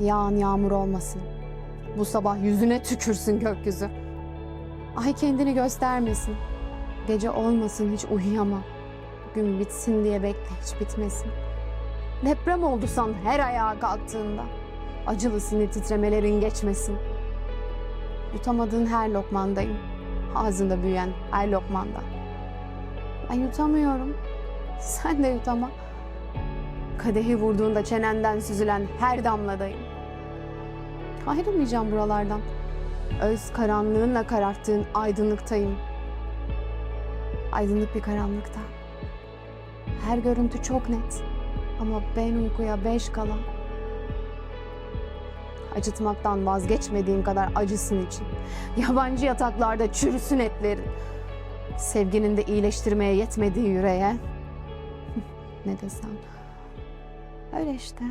Yağan yağmur olmasın. Bu sabah yüzüne tükürsün gökyüzü. Ay kendini göstermesin. Gece olmasın hiç uyuyamam. Gün bitsin diye bekle hiç bitmesin. Deprem oldu san her ayağa kalktığında. Acılı sinir titremelerin geçmesin. Yutamadığın her lokmandayım. Ağzında büyüyen her lokmanda. Ben yutamıyorum. Sen de yutama. Kadehi vurduğunda çenenden süzülen her damladayım. Ayrılmayacağım buralardan. Öz karanlığınla kararttığın aydınlıktayım. Aydınlık bir karanlıkta. Her görüntü çok net. Ama ben uykuya beş kala. Acıtmaktan vazgeçmediğim kadar acısın için. Yabancı yataklarda çürüsün etlerin. Sevginin de iyileştirmeye yetmediği yüreğe. ne desem. Öyle işte.